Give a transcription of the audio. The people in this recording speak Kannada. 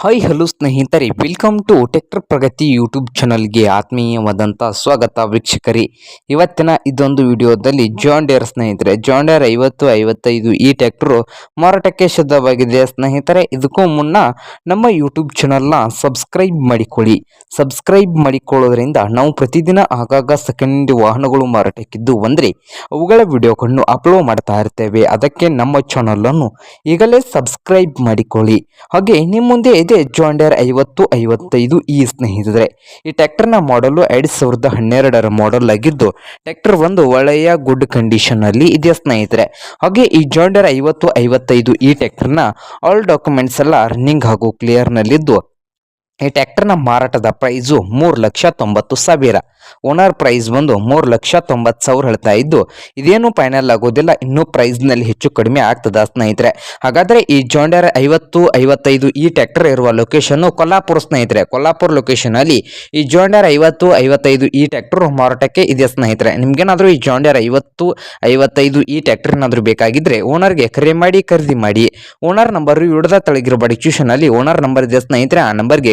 ಹಾಯ್ ಹಲೋ ಸ್ನೇಹಿತರೆ. Welcome to tractor Pragati YouTube ಚಾನಲ್ಗೆ ಆತ್ಮೀಯವಾದಂಥ ಸ್ವಾಗತ ವೀಕ್ಷಕರಿ. ಇವತ್ತಿನ ಇದೊಂದು ವಿಡಿಯೋದಲ್ಲಿ ಜಾನ್ ಡಿಯರ್ ಸ್ನೇಹಿತರೆ. ಜಾನ್ ಡಿಯರ್ ಐವತ್ತು ಐವತ್ತೈದು ಈ ಟ್ಯಾಕ್ಟ್ರು ಮಾರಾಟಕ್ಕೆ ಸಿದ್ಧವಾಗಿದೆ ಸ್ನೇಹಿತರೆ, ಇದಕ್ಕೂ ಮುನ್ನ ನಮ್ಮ ಯೂಟ್ಯೂಬ್ ಚಾನಲ್ನ ಸಬ್ಸ್ಕ್ರೈಬ್ ಮಾಡಿಕೊಳ್ಳಿ. ಸಬ್ಸ್ಕ್ರೈಬ್ ಮಾಡಿಕೊಳ್ಳೋದ್ರಿಂದ ನಾವು ಪ್ರತಿದಿನ ಆಗಾಗ ಸೆಕೆಂಡ್ ವಾಹನಗಳು ಮಾರಾಟಕ್ಕಿದ್ದು ಅಂದರೆ ಅವುಗಳ ವಿಡಿಯೋಗಳನ್ನು ಅಪ್ಲೋಡ್ ಮಾಡ್ತಾ ಇರ್ತೇವೆ. ಅದಕ್ಕೆ ನಮ್ಮ ಚಾನಲನ್ನು ಈಗಲೇ ಸಬ್ಸ್ಕ್ರೈಬ್ ಮಾಡಿಕೊಳ್ಳಿ. ಹಾಗೆ, ನಿಮ್ಮ ಮುಂದೆ ಇದೆ. ಜಾಂಡರ್ ಐವತ್ತು, ಐವತ್ತೈದು ಈ ಸ್ನೇಹಿತರೆ. ಈ ಟ್ರ್ಯಾಕ್ಟರ್ನ ಮಾಡಲು ಎರಡು ಸಾವಿರದ ಹನ್ನೆರಡರ ಮಾಡೆಲ್ ಆಗಿದ್ದು, ಟ್ರ್ಯಾಕ್ಟರ್ ಒಂದು ಒಳ್ಳೆಯ ಗುಡ್ ಕಂಡೀಷನ್ ಅಲ್ಲಿ ಇದೆ ಸ್ನೇಹಿತರೆ. ಹಾಗೆ ಈ ಜಾಂಡರ್ ಐವತ್ತು, ಐವತ್ತೈದು ಈ ನ ಆಲ್ ಡಾಕ್ಯುಮೆಂಟ್ಸ್ ಎಲ್ಲ ರನ್ನಿಂಗ್ ಹಾಗೂ ಕ್ಲಿಯರ್ನಲ್ಲಿದ್ದು ಈ ಟ್ರ್ಯಾಕ್ಟರ್ನ ಮಾರಾಟದ ಪ್ರೈಸು ಮೂರು ಲಕ್ಷ ತೊಂಬತ್ತು ಸಾವಿರ. ಓನರ್ ಪ್ರೈಸ್ ಬಂದು ಮೂರು ಲಕ್ಷ ತೊಂಬತ್ತು ಸಾವಿರ ಹೇಳ್ತಾ ಇದ್ದು, ಇದೇನು ಫೈನಲ್ ಆಗೋದಿಲ್ಲ, ಇನ್ನೂ ಪ್ರೈಸ್ನಲ್ಲಿ ಹೆಚ್ಚು ಕಡಿಮೆ ಆಗ್ತದ ಸ್ನೇಹಿತರೆ. ಹಾಗಾದರೆ ಈ ಜಾಂಡರ್ ಐವತ್ತು, ಐವತ್ತೈದು ಈ ಟ್ಯಾಕ್ಟರ್ ಇರುವ ಲೊಕೇಶನ್ನು ಕೊಲ್ಲಾಪುರ ಸ್ನೇಹಿತರೆ. ಕೊಲ್ಲಾಪುರ ಲೊಕೇಶನಲ್ಲಿ ಈ ಜಾಂಡರ್ ಐವತ್ತು, ಐವತ್ತೈದು ಈ ಟ್ರ್ಯಾಕ್ಟರ್ ಮಾರಾಟಕ್ಕೆ ಇದೆ ಸ್ನೇಹಿತರೆ. ನಿಮ್ಗೇನಾದರೂ ಈ ಜಾಂಡರ್ ಐವತ್ತು, ಐವತ್ತೈದು ಈ ಟ್ರ್ಯಾಕ್ಟರ್ ಏನಾದರೂ ಬೇಕಾಗಿದ್ದರೆ ಓನರ್ಗೆ ಕರೆ ಮಾಡಿ, ಖರೀದಿ ಮಾಡಿ. ಓನರ್ ನಂಬರ್ ವಿಡಿಯೋದ ತಳಗಿರುವ ಡಿಕ್ಯೂಷನಲ್ಲಿ ಓನರ್ ನಂಬರ್ ಇದೆ ಸ್ನೇಹಿತರೆ. ಆ ನಂಬರ್ಗೆ